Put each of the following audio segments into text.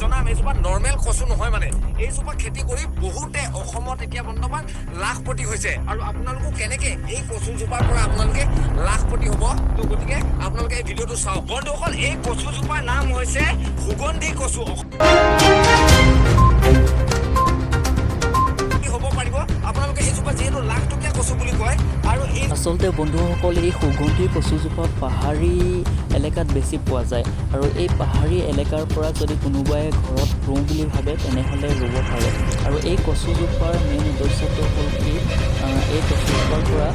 জনাম এইজোপা নৰ্মেল কচু নহয় মানে। এইজোপা খেতি কৰি বহুতে অসমত এতিয়া বৰ্তমান লাখপতি হৈছে। আৰু আপোনালোকো কেনেকে এই কচুজোপাৰ পৰা আপোনালোকে লাখপতি হ'ব? তো গতিকে আপোনালোকে এই ভিডিঅ'টো চাওক। বন্ধুসকল এই কচুজোপাৰ নাম হৈছে সুগন্ধি কচু। আচলতে বন্ধুসকল এই সুগন্ধি কচুজোপা পাহাৰী এলেকাত বেছি পোৱা যায়। আৰু এই পাহাৰী এলেকাৰ পৰা যদি কোনোবাই ঘৰত ৰুওঁ বুলি ভাবে তেনেহ'লে ৰুব পাৰে। আৰু এই কচুজোপাৰ মেইন উদ্দেশ্যটো হ'ল কি এই কচুজোপাৰ পৰা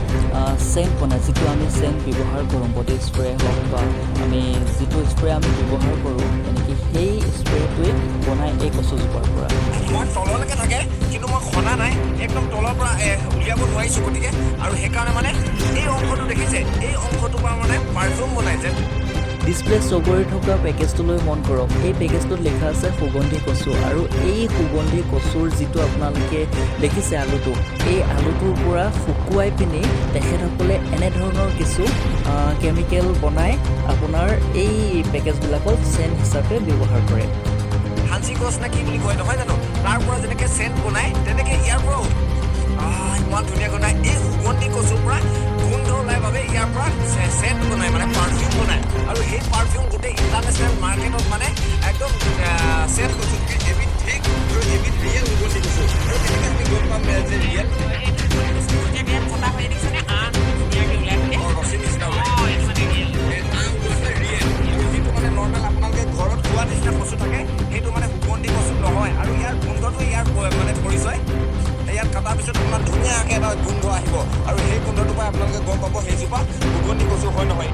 চেণ্ট বনায় যিটো আমি চেণ্ট ব্যৱহাৰ কৰোঁ বডি স্প্ৰে হওক বা আমি যিটো স্প্ৰে আমি ব্যৱহাৰ কৰোঁ তেনেকৈ সেই স্প্ৰেটোৱে বনায় এই কচুজোপাৰ পৰা। মই তললৈকে থাকে কিন্তু মই খনা নাই একদম তলৰ পৰা উলিয়াব নোৱাৰিছোঁ গতিকে। আৰু সেইকাৰণে মানে এই অংশটো দেখিছে এই অংশটোৰ পৰা মানে পাৰফিউম বনাই যে। ডিছপ্লে চবৰি থকা পেকেজটোলৈ মন কৰক। এই পেকেজটোত লিখা আছে সুগন্ধি কচু আৰু এই সুগন্ধি কচুৰ যিটো আপোনালোকে দেখিছে আলুটো, এই আলুটোৰ পৰা শুকুৱাই পিনি তেখেতসকলে এনেধৰণৰ কিছু কেমিকেল বনাই আপোনাৰ এই পেকেজবিলাকত চেণ্ট হিচাপে ব্যৱহাৰ কৰে। হাঞ্চি গছ নে কি বুলি কয়, নহয় জানো? তাৰ পৰা যেনেকৈ চেণ্ট বনাই, তেনেকৈ ইয়াৰ পৰাও ইমান ধুনীয়া গোন্ধাই এই মার্কেট মানে একদম সেল করছ তুমি এমনি ঠিক এমনি রিয়েল বলছি কিছু তেনেকৈ আমি গম পাম যে ৰিয়েল কটা হৈ দেখিছে নে? আঠ ধুনীয়াকৈ ওলাই অঁ ৰছী নিচিনা ওলাই ঘৰত খোৱা নিচিনা বস্তু থাকে সেইটো মানে সুগন্ধি বস্তু নহয়। আৰু ইয়াৰ গোন্ধটো ইয়াৰ মানে পৰিচয়। ইয়াত কটাৰ পিছত আপোনাৰ ধুনীয়াকৈ এটা গোন্ধ আহিব। আৰু সেই গোন্ধটোৰ পৰা আপোনালোকে গম পাব সেইজোপা সুগন্ধি কচু হয় নহয়?